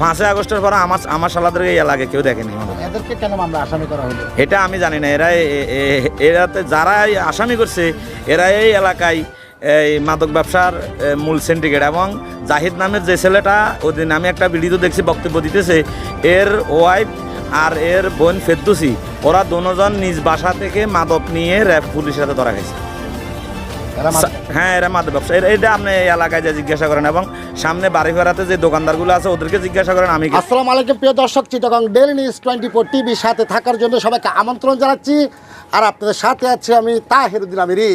পাঁচই আগস্টের পর আমার আমার সালাদেরকে এই এলাকায় কেউ দেখেনি। এদেরকে কেন মামলা আসামি করা হলো? এটা আমি জানি না এরা এরাতে যারা আসামি করছে এরা এই এলাকায় এই মাদক ব্যবসার মূল সিন্ডিকেট এবং জাহিদ নামের যে ছেলেটা ওদিন আমি একটা ভিডিও দেখছি বক্তব্য দিতেছে এর ওয়াইফ আর এর বোন ফেদ্দুসি ওরা দুজন নিজ বাসা থেকে মাদক নিয়ে র্যাব পুলিশের হাতে ধরা গেছে হ্যাঁ এরা মাদক ব্যবসা। এটা আপনি এলাকায় যা জিজ্ঞাসা করেন এবং সামনে বাড়ি ফেরাতে যে দোকানদারগুলো আছে ওদেরকে জিজ্ঞাসা করেন আমি আসসালামু আলাইকুম প্রিয় দর্শক Chittagong daily news twenty four টিভির সাথে থাকার জন্য সবাইকে আমন্ত্রণ জানাচ্ছি। আর আপনাদের সাথে আছি আমি তাহেরুদ্দিন আমিরি।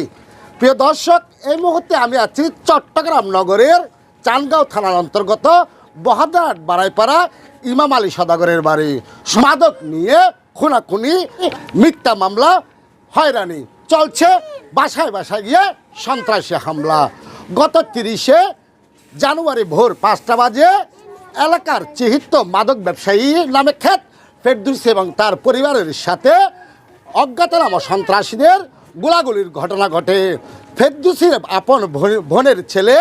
প্রিয় দর্শক এই মুহূর্তে আমি আছি চট্টগ্রাম নগরের চানগাঁও থানার অন্তর্গত বহাদাট বাড়াইপাড়া ইমাম আলী সদাগরের বাড়ি। মাদক নিয়ে খুনাখুনি মিথ্যা মামলা হয়রানি। চলছে। বাসায় বাসায় গিয়ে সন্ত্রাসী হামলা। গত তিরিশে জানুয়ারি ভোর পাঁচটা বাজে এলাকার চিহিত মাদক ব্যবসায়ী নামে খ্যাত ফেরদুস এবং তার পরিবারের সাথে অজ্ঞাতনামা সন্ত্রাসীদের গোলাগুলির ঘটনা ঘটে। ফেরদুসির আপন বোনের ছেলে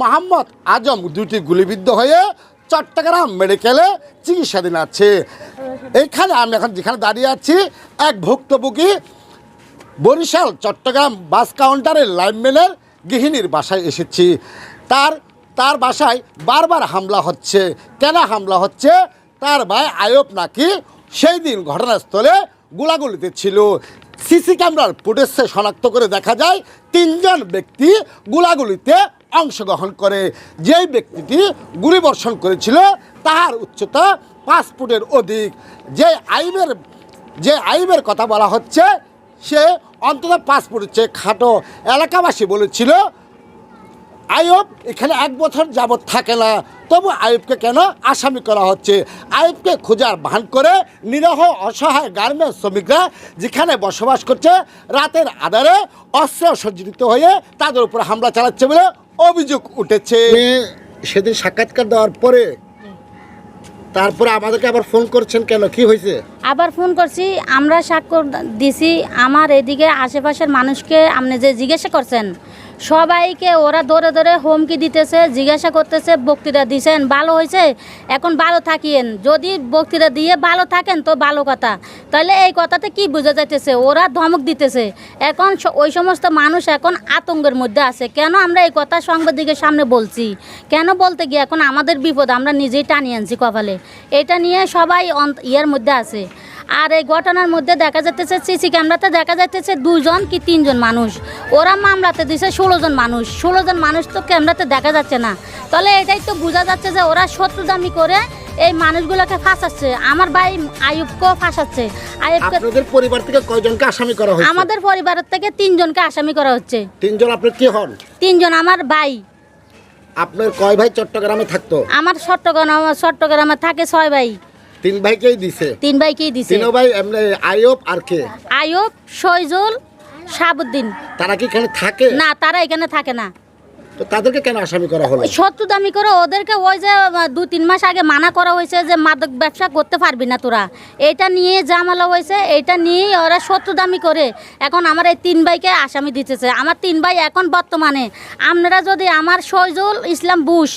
মোহাম্মদ আজম দুটি গুলিবিদ্ধ হয়ে চট্টগ্রাম মেডিকেলে চিকিৎসাধীন আছে। এইখানে আমি এখন যেখানে দাঁড়িয়ে আছি, এক ভুক্তভোগী বরিশাল, চট্টগ্রাম বাস কাউন্টারের লাইনম্যানের গৃহিণীর বাসায় এসেছি। তার তার বাসায় বারবার হামলা হচ্ছে। কেন হামলা হচ্ছে? তার ভাই আয়ব নাকি সেই দিন ঘটনাস্থলে গোলাগুলিতে ছিল। সিসি ক্যামেরার ফুটেজে শনাক্ত করে দেখা যায়, তিনজন ব্যক্তি গোলাগুলিতে অংশগ্রহণ করে। যেই ব্যক্তিটি গুলিবর্ষণ করেছিল, তাহার উচ্চতা পাঁচ ফুটের অধিক। যে আইবের যে আইবের কথা বলা হচ্ছে সে অন্তত পাঁচ ফুটের চেয়ে খাটো এলাকাবাসী বলেছিল আয়ব এখানে এক বছর যাবৎ থাকে না। তবু আয়ুবকে কেন আসামি করা হচ্ছে? আয়ুবকে খোঁজার ভান করে নিরহ, অসহায় গার্মেন্টস শ্রমিকরা যেখানে বসবাস করছে, রাতের আধারে অস্ত্র সজ্জিত হয়ে তাদের উপর হামলা চালাচ্ছে বলে অভিযোগ উঠেছে। সেদিন সাক্ষাৎকার দেওয়ার পরে তারপরে আমাদেরকে আবার ফোন করছেন কেন? কি হয়েছে? আবার ফোন করছি, আমরা স্বাক্ষর দিছি, আমার এদিকে আশেপাশের মানুষকে আপনি যে জিজ্ঞাসা করছেন সবাইকে ওরা ধরে ধরে হুমকি দিতেছে, জিজ্ঞাসা করতেছে, বক্তৃতা দিছেন, ভালো হয়েছে? এখন ভালো থাকিয়েন। যদি বক্তৃতা দিয়ে ভালো থাকেন, তো ভালো কথা। তাহলে এই কথাতে কি বোঝা যাইতেছে? ওরা ধমক দিতেছে। এখন ওই সমস্ত মানুষ এখন আতঙ্কের মধ্যে আছে। কেন আমরা এই কথা সাংবাদিকের সামনে বলছি? কেন বলতে গিয়ে এখন আমাদের বিপদ আমরা নিজেই টানিয়ে আনছি কপালে? এটা নিয়ে সবাই ইয়ের মধ্যে আছে। আর এই ঘটনার মধ্যে দেখা যাচ্ছে সিসি ক্যামেরাতে দেখা যাচ্ছে দুজন কি তিনজন মানুষ। ওরা মামলাতে দিছে ষোলো জন মানুষ। ষোলো জন মানুষ তো ক্যামেরাতে দেখা যাচ্ছে না। তাহলে এটাই তো বোঝা যাচ্ছে যে ওরা শত্রুদামি করে এই মানুষগুলোকে ফাঁসাচ্ছে। আমার ভাই আয়ুবকেও ফাঁসাচ্ছে। আয়ুবকে আপনাদের পরিবার থেকে কয়জনকে আসামি করা আমাদের পরিবারের থেকে তিনজনকে আসামি করা হচ্ছে। তিনজন আপনি কি হন? তিনজন আমার ভাই। আপনার কয় ভাই চট্টগ্রামে থাকতো? আমার চট্টগ্রাম চট্টগ্রামে থাকে ছয় ভাই। তিন ভাইকেই দিছে। তিন ভাইকেই দিছে। তিন ভাই এমনি আয়ব আর কে? আয়ব সইজুল সাবুদ্দিন তারা কি এখানে থাকে? না তারা এখানে থাকে না। তো তাদেরকে কেন আসামি করা হলো? শত্রু দামি করে ওদেরকে ওই যে দু তিন মাস আগে মানা করা হয়েছে যে মাদক ব্যবসা করতে পারবি না তোরা। এটা নিয়ে জামালা হয়েছে এটা নিয়েই ওরা শত্রু দামি করে। এখন আমার এই তিন ভাইকে আসামি দিতেছে। আমার তিন ভাই এখন বর্তমানে আপনারা যদি আমার সৈজুল ইসলাম বুশ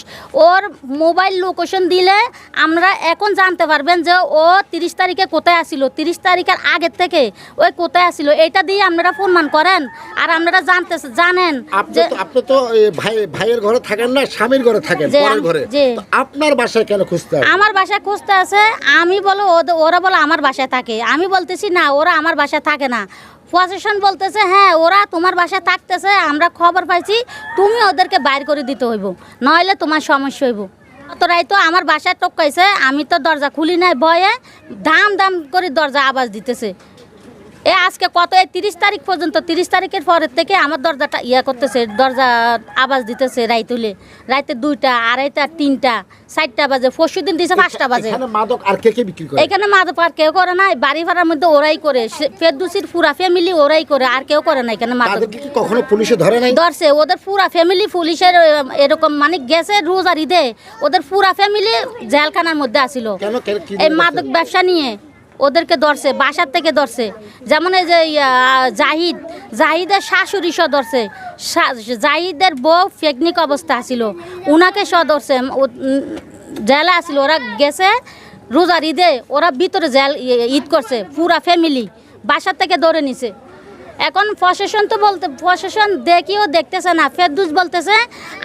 ওর মোবাইল লোকেশন দিলে আমরা এখন জানতে পারবেন যে ও তিরিশ তারিখে কোথায় আসিল। তিরিশ তারিখের আগের থেকে ওই কোথায় আসিল। এটা দিয়ে আপনারা প্রমাণ করেন। আর আপনারা জানতে জানেন যে আপনি তো এ, ভাই ভাইয়ের ঘরে থাকেন না স্বামীর ঘরে থাকেন পরের ঘরে। তো আপনার বাসায় কেন খুঁজতে হবে? আমার বাসায় খুঁজতে আছে আমি বলো ওরা বলে আমার বাসায় থাকে। আমি বলতেছি না ওরা আমার বাসায় থাকে না। প্রশাসন বলতেছে হ্যাঁ ওরা তোমার বাসায় থাকতেছে আমরা খবর পাইছি তুমি ওদেরকে বাইর করে দিতে হইব নইলে তোমার সমস্যা হইব। তোরাই তো আমার বাসায় টপকাইছে আমি তো দরজা খুলি নাই ভয়ে দাম দাম করে দরজা আওয়াজ দিতেছে। এ আজকে কত? এই তিরিশ তারিখ পর্যন্ত তিরিশ তারিখের পরের থেকে আমার দরজাটা ইয়া করতেছে দরজা আওয়াজ দিতেছে রাই তুলে রাইতে দুইটা আড়াইটা তিনটা চারটা বাজে পরশু দিন দিছে পাঁচটা বাজে। এখানে মাদক আর কে কে বিক্রি এখানে মাদক আর কেউ করে না বাড়ি ভাড়ার মধ্যে ওরাই করে। ফেরদুসির পুরা ফ্যামিলি ওরাই করে আর কেউ করে না এখানে মাদক। কখনো পুলিশে ধরে নাই? ধরছে ওদের পুরা ফ্যামিলি পুলিশের এরকম মানে গেছে রোজ আর ঈদে ওদের পুরা ফ্যামিলি জেলখানার মধ্যে আসিল। এই মাদক ব্যবসা নিয়ে। ওদেরকে ধরছে, বাসার থেকে ধরছে। যেমন এই যে জাহিদ, জাহিদের শাশুড়ি সহ ধরছে। জাহিদের বউ ফেকনিক অবস্থা ছিল। উনাকে সহ ধরছে। জেলা আসছিল ওরা গেছে রোজার ঈদে। ওরা ভিতরে জেল ঈদ করছে। পুরা ফ্যামিলি বাসার থেকে ধরে নিছে। এখন প্রশাসন তো বলতে প্রশাসন দেখিও দেখতেছে না ফেরদুস বলতেছে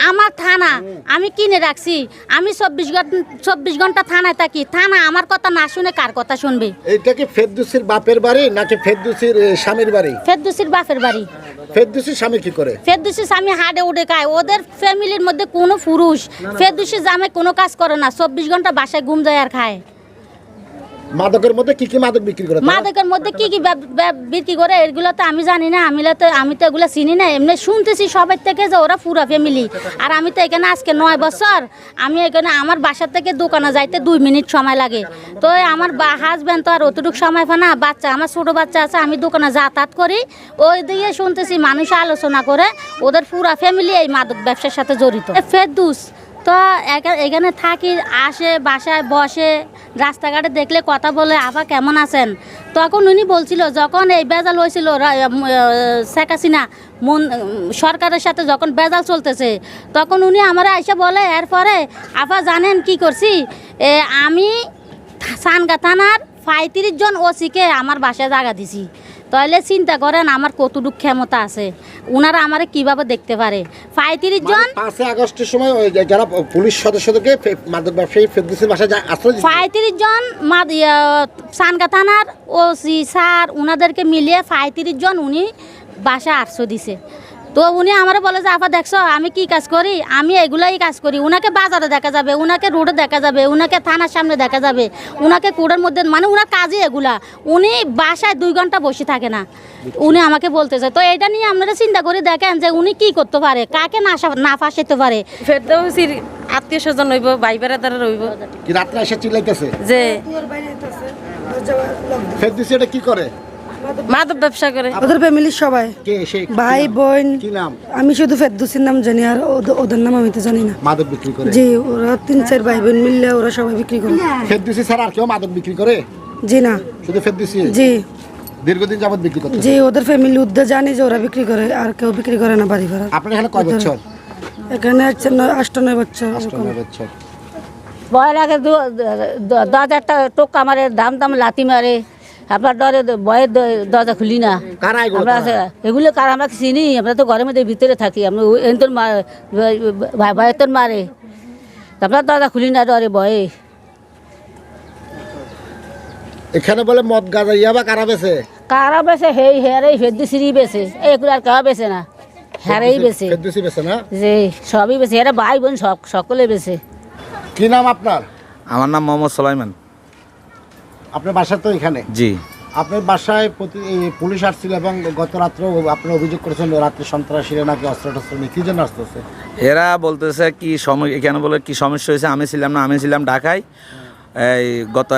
আমার থানা আমি কিনে রাখছি আমি চব্বিশ ঘণ্টা চব্বিশ ঘণ্টা থানায় থাকি থানা আমার কথা না শুনে কার কথা শুনবে? এইটা কি ফেরদুসির বাপের বাড়ি নাকি ফেরদুসির স্বামীর বাড়ি? ফেরদুসির বাপের বাড়ি। ফেরদুসির স্বামী কি করে? ফেরদুসি স্বামী হাডে উঠে খায় ওদের ফ্যামিলির মধ্যে কোনো পুরুষ ফেরদুসি জামে কোনো কাজ করে না চব্বিশ ঘণ্টা বাসায় ঘুম যায় আর খায়। মাদকের মধ্যে কি কি মাদক বিক্রি করে মাদকের মধ্যে কি কি বিক্রি করে, এগুলো তো আমি জানি না, আমি তো আমি তো এগুলো চিনি না। এমনি শুনতেছি সবার থেকে যে ওরা পুরা ফ্যামিলি আর আমি তো এখানে আজকে নয় বছর, আমি এখানে আমার বাসার থেকে দোকানে যাইতে দুই মিনিট সময় লাগে। তো আমার হাজব্যান্ড তো আর অতটুকু সময় পায় না, বাচ্চা, আমার ছোটো বাচ্চা আছে, আমি দোকানে যাতায়াত করি। ওই দিয়ে শুনতেছি মানুষ আলোচনা করে, ওদের পুরা ফ্যামিলি এই মাদক ব্যবসার সাথে জড়িত। ফেরদুস তো এখানে থাকি, আসে, বাসায় বসে, রাস্তাঘাটে দেখলে কথা বলে আফা কেমন আছেন? তখন উনি বলছিল, যখন এই বেজাল হয়েছিল শেখ হাসিনা, মন, সরকারের সাথে যখন বেজাল চলতেছে, তখন উনি আমার এসে বলে, এরপরে আফা জানেন কি করছি? আমি সানগা থানার পঁয়ত্রিশ জন ওসিকে আমার বাসায় জায়গা দিছি। তাহলে চিন্তা করেন আমার কতটুক ক্ষমতা আছে? ওনারা আমার কীভাবে দেখতে পারে? পঁয়ত্রিশ জন? মানে পাঁচই আগস্টের সময় যারা পুলিশ সদস্যদেরকে মাদক ব্যবসায়ী ফেরদুসির বাসায় আশ্রয় পঁয়ত্রিশ জন সানগা থানার ওসি স্যার ওনাদেরকে মিলিয়ে পঁয়ত্রিশ জন উনি বাসা আটশো দিছে। তো উনি আমার বলে যে আপা দেখছ আমি কি কাজ করি? আমি এগুলাই কাজ করি। উনাকে বাজারে দেখা যাবে উনাকে রোডে দেখা যাবে উনাকে থানার সামনে দেখা যাবে উনাকে কোর্টের মধ্যে মানে উনার কাজই এগুলা। উনি বাসায় দুই ঘণ্টা বসে থাকে না। উনি আমাকে বলতে বলতেছে তো এটা নিয়ে আপনারা চিন্তা করে দেখেন যে উনি কি করতে পারে কাকে না সা- না ফাঁসাইতে পারে? ফেরদৌসির আত্মীয় স্বজন রইব ভাই বেড়াদার রইব কি রাত্রে এসে চিল্লাইতেছে? যে ফেরদুসি এটা কি করে? মাদক ব্যবসা করে। ওদের ফ্যামিলির সবাই। ভাই বোন। আমি শুধু ফেরদুসির নাম জানি আর ওদের- ওদের নাম আমি তো জানি না। মাদক বিক্রি করে? জি ওরা তিন চার ভাই বোন মিললে ওরা সবাই বিক্রি করে। ফেরদুসি ছাড়া আর কেউ মাদক বিক্রি করে? জি না। শুধু ফেরদুসি? জি। দীর্ঘদিন যাবত বিক্রি করতে জি ওদের ফ্যামিলি উদ্যোগ জানি যে ওরা বিক্রি করে আর কেউ বিক্রি করে না বাড়ি ভাড়া। আপনার এখানে কয় বছর? এখানে আষ্ট নয় বছর এরকম। নয় বছর। ভয় লাগে দু- দ- দশ একটা টোকা মারে দাম দাম লাথি মারে। আপনার ডরে ভয়ে দরজা খুলি না। কারা এগুলো আমরা কারা? এগুলো কার আমরা চিনি আমরা তো ঘরের মধ্যে ভিতরে থাকি আমরা এনতন ভয় তোর মারে। আপনার দরজা খুলি না ডরে ভয়ে এখানে বলে মদ গাঁজা ইয়াবা কারা বেছে? কারা বেছে? হেই হেয়ারেই ফেদ্দি সিঁড়ি বেছে এগুলো আর কারা বেছে না? হ্যারেই বেছে। ফেরদুসি বেছে না? যে সবই বেছে। এরা ভাই বোন সব সকলে বেছে। কি নাম আপনার? আমার নাম মোহাম্মদ সোলাইমান। আপনার বাসা তো এখানে? জি। আপনার বাসায় প্রতি পুলিশ আসছিল এবং গত রাত্রে আপনি অভিযোগ করেছেন রাত্রে সন্ত্রাসীরা নাকি অস্ত্র টস্ত্র নিয়ে কি জন্য আসতেছে? এরা বলতেছে কি সময় এখানে বলে কি সমস্যা হয়েছে? আমি ছিলাম না আমি ছিলাম ঢাকায়। এই গত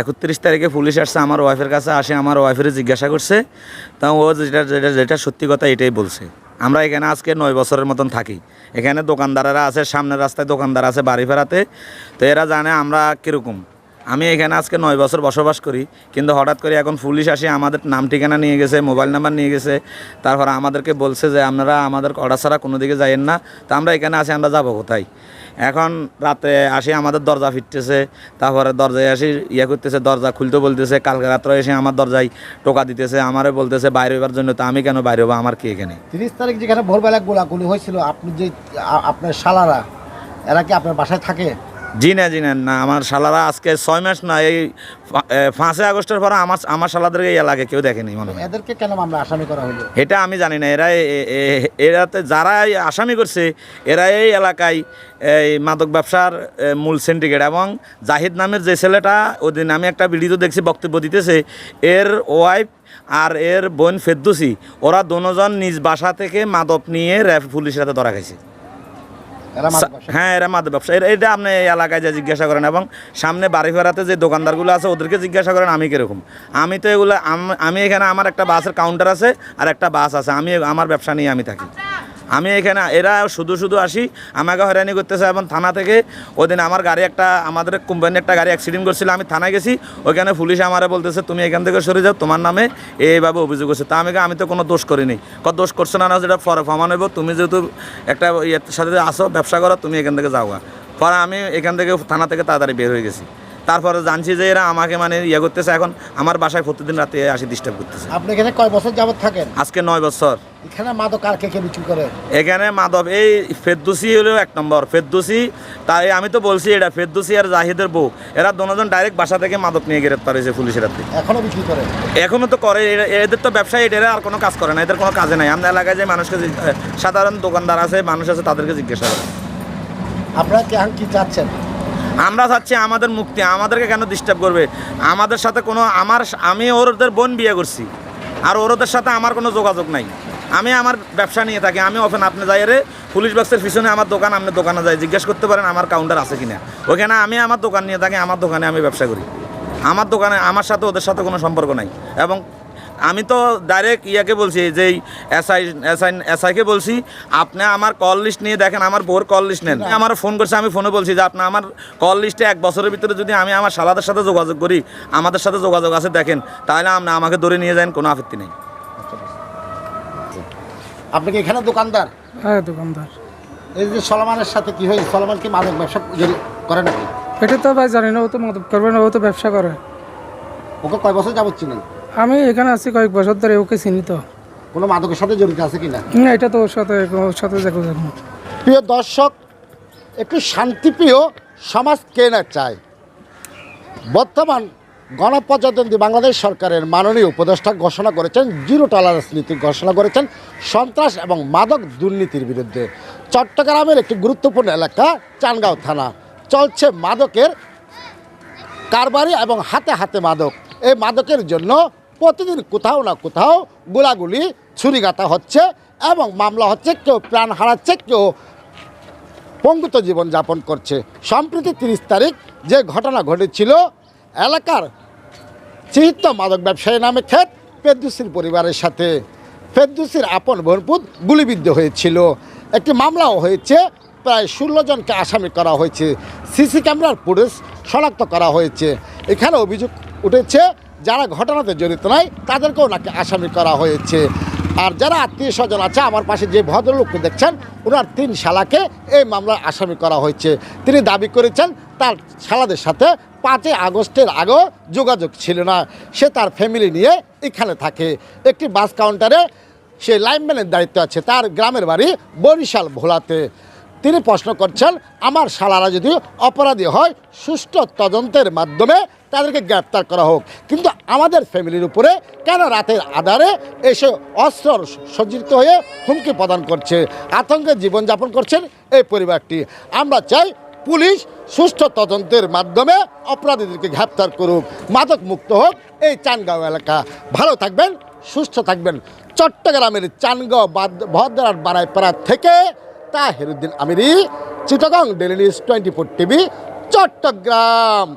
একত্রিশ তারিখে পুলিশ আসছে আমার ওয়াইফের কাছে আসে আমার ওয়াইফের জিজ্ঞাসা করছে। তা ও যেটা যেটা যেটা সত্যি কথা এটাই বলছে। আমরা এখানে আজকে নয় বছরের মতন থাকি। এখানে দোকানদারেরা আছে সামনের রাস্তায় দোকানদার আছে বাড়ি ফেরাতে। তো এরা জানে আমরা কীরকম। আমি এখানে আজকে নয় বছর বসবাস করি, কিন্তু হঠাৎ করে এখন পুলিশ আসে, আমাদের নাম ঠিকানা নিয়ে গেছে, মোবাইল নাম্বার নিয়ে গেছে, তারপর আমাদেরকে বলছে যে আপনারা আমাদের অর্ডার ছাড়া কোনো দিকে যাইয়েন না, তো আমরা এখানে আসি আমরা যাব কোথায়? এখন রাতে আসি, আমাদের দরজা ফিরতেছে, তারপরে দরজায় আসি ইয়ে করতেছে, দরজা খুলতে বলতেছে, কালকে রাত্রে এসে আমার দরজায় টোকা দিতেছে, আমারে বলতেছে, বাইরে হইবার জন্য তো আমি কেন বাইরে হব, আমার কি এখানে? তিরিশ তারিখ যেখানে ভোরবেলা গোলাগুলি হয়েছিল, আপনি যে আপনার শালারা, এরা কি আপনার বাসায় থাকে? জি না জি না না আমার শালারা আজকে ছয় মাস না এই পাঁচই আগস্টের পরে আমার আমার শালাদেরকে এই এলাকায় কেউ দেখেনি মনে হয়। এদেরকে কেন আমরা আসামি করা হলো? এটা আমি জানি না এরা এরাতে যারা আসামি করছে এরা এই এলাকায় এই মাদক ব্যবসার মূল সিন্ডিকেট এবং জাহিদ নামের যে ছেলেটা ওদিন আমি একটা ভিডিও দেখছি বক্তব্য দিতেছে এর ওয়াইফ আর এর বোন ফেদ্দুসি ওরা দুজন নিজ বাসা থেকে মাদক নিয়ে র্যাব পুলিশের হাতে ধরা খাইছে। হ্যাঁ এরা মাদক ব্যবসা। এটা- আপনি এই এলাকায় যে জিজ্ঞাসা করেন এবং সামনে বাড়ি ফেরাতে যে দোকানদারগুলো আছে ওদেরকে জিজ্ঞাসা করেন আমি কীরকম? আমি তো এগুলো আমি এখানে আমার একটা বাসের কাউন্টার আছে আর একটা বাস আছে। আমি আমার ব্যবসা নিয়ে আমি থাকি। আমি এখানে এরা শুধু শুধু আসি আমাকে হয়রানি করতেছে এবং থানা থেকে ওদিন আমার গাড়ি একটা আমাদের কোম্পানির একটা গাড়ি অ্যাক্সিডেন্ট করছিল আমি থানায় গেছি ওইখানে পুলিশ আমারে বলতেছে তুমি এখান থেকে সরে যাও তোমার নামে এইভাবে অভিযোগ করছে। তা আমি কই, আমি তো কোনো দোষ করিনি। কত দোষ করছ না যেটা ফরে ফমান হইব তুমি যেহেতু একটা ইয়ের সাথে আসো ব্যবসা করো তুমি এখান থেকে যাওয়া পরে আমি এখান থেকে থানা থেকে তাড়াতাড়ি বের হয়ে গেছি। তারপরে জানছি যে এরা আমাকে মানে ইয়ে করতেছে এখন। আমার বাসায় প্রতিদিন রাতে আসি ডিস্টার্ব করতেছে। আপনি এখানে কয় বছর যাবত থাকেন? আজকে নয় বছর। এখানে মাদক আর কে কে বিক্রি করে? এখানে মাধব এই ফেরদুসি হলো এক নম্বর। ফেরদুসি তাই আমি তো বলছি এটা ফেরদুসি আর জাহিদের বউ। এরা দুজন ডাইরেক্ট বাসা থেকে মাদক নিয়ে গ্রেপ্তার হয়েছে পুলিশের হাতে এখনও বিক্রি করে? এখনও তো করে। এদের তো ব্যবসায়ী এদের আর কোনো কাজ করে না। এদের কোনো কাজে নাই। আমরা এলাকায় যে মানুষকে সাধারণ দোকানদার আছে মানুষ আছে তাদেরকে জিজ্ঞাসা করে। আপনারা কি চাচ্ছেন? আমরা চাচ্ছি আমাদের মুক্তি, আমাদেরকে কেন ডিস্টার্ব করবে? আমাদের সাথে কোনো, আমার আমি ওরদের বোন বিয়ে করছি, আর ওরদের সাথে আমার কোনো যোগাযোগ নাই। আমি আমার ব্যবসা নিয়ে থাকি, আমি ওপেন আপনি যাই রে পুলিশ বক্সের পিছনে আমার দোকান, আপনি দোকানে যাই, জিজ্ঞেস করতে পারেন আমার কাউন্টার আছে কিনা। ওখানে আমি আমার দোকান নিয়ে থাকি, আমার দোকানে আমি ব্যবসা করি। আমার দোকানে, আমার সাথে ওদের সাথে কোনো সম্পর্ক নাই। এবং আমি তো ডাইরেক্ট ইয়াকে বলছি যে এসআই এসআই এসআইকে বলছি আপনি আমার কল লিস্ট নিয়ে দেখেন আমার বোর কল লিস্ট নেন। আমার ফোন করছে আমি ফোনে বলছি যে আপনি আমার কল লিস্টে এক বছরের ভিতরে যদি আমি আমার সালাদের সাথে যোগাযোগ করি আমাদের সাথে যোগাযোগ আছে দেখেন তাহলে আপনি আমাকে ধরে নিয়ে যান কোনো আপত্তি নেই। আপনি কি এখানে দোকানদার? হ্যাঁ দোকানদার। এই যে সলমানের সাথে কি হয়েছে? সলমান কি মাদক ব্যবসা করে নাকি? এটা তো ভাই জানি না ও তো মদত করবে না ও তো ব্যবসা করে। ওকে কয় বছর যাবত চিনেন? আমি এখানে আছি কয়েক বছর ধরে ওকে চিনি তো। কোনো মাদকের সাথে জড়িত আছে কিনা? না এটা তো ওর সাথে ওর সাথে দেখো দেখো প্রিয় দর্শক একটু শান্তিপ্রিয় সমাজ কে না চায় বর্তমান গণপ্রজাতন্ত্রী বাংলাদেশ সরকারের মাননীয় উপদেষ্টা ঘোষণা করেছেন জিরো টলারেন্স নীতি ঘোষণা করেছেন সন্ত্রাস এবং মাদক দুর্নীতির বিরুদ্ধে। চট্টগ্রামের একটি গুরুত্বপূর্ণ এলাকা চানগাঁও থানা। চলছে মাদকের কারবারি এবং হাতে হাতে মাদক। এই মাদকের জন্য প্রতিদিন কোথাও না কোথাও গোলাগুলি ছুরিগাতা হচ্ছে এবং মামলা হচ্ছে, কেউ প্রাণ হারাচ্ছে, কেউ পঙ্গুত জীবনযাপন করছে। সম্প্রতি তিরিশ তারিখ যে ঘটনা ঘটেছিল, এলাকার চিহিত মাদক ব্যবসায়ী নামে খেত ফেরদুসির পরিবারের সাথে। ফেরদুসির আপন ভরপুত গুলিবিদ্ধ হয়েছিল। একটি মামলাও হয়েছে, প্রায় ষোলো জনকে আসামি করা হয়েছে। সিসি ক্যামেরার ফুটেজ শনাক্ত করা হয়েছে। এখানে অভিযোগ উঠেছে যারা ঘটনাতে জড়িত নয় তাদেরকেও নাকি আসামি করা হয়েছে। আর যারা আত্মীয় স্বজন আছে, আমার পাশে যে ভদ্রলোককে দেখছেন ওনার তিন শালাকে এই মামলার আসামি করা হয়েছে। তিনি দাবি করেছেন, তার শালাদের সাথে পাঁচই আগস্টের আগেও যোগাযোগ ছিল না। সে তার ফ্যামিলি নিয়ে এখানে থাকে। একটি বাস কাউন্টারে সে লাইনম্যানের দায়িত্ব আছে, তার গ্রামের বাড়ি বরিশাল ভোলাতে। তিনি প্রশ্ন করছেন, আমার শালারা যদি অপরাধী হয়, সুষ্ঠু তদন্তের মাধ্যমে তাদেরকে গ্রেপ্তার করা হোক। কিন্তু আমাদের ফ্যামিলির উপরে কেন রাতের আধারে এসে অস্ত্র সজ্জিত হয়ে হুমকি প্রদান করছে? আতঙ্কে জীবনযাপন করছেন এই পরিবারটি। আমরা চাই পুলিশ সুষ্ঠু তদন্তের মাধ্যমে অপরাধীদেরকে গ্রেপ্তার করুক। মাদক মুক্ত হোক এই চানগাঁও এলাকা। ভালো থাকবেন, সুস্থ থাকবেন। চট্টগ্রামের চানগাঁও ভদ্রার বাড়াইপাড়া থেকে Taheruddin Amiri, Chittagong daily news twenty four TV, Chattogram.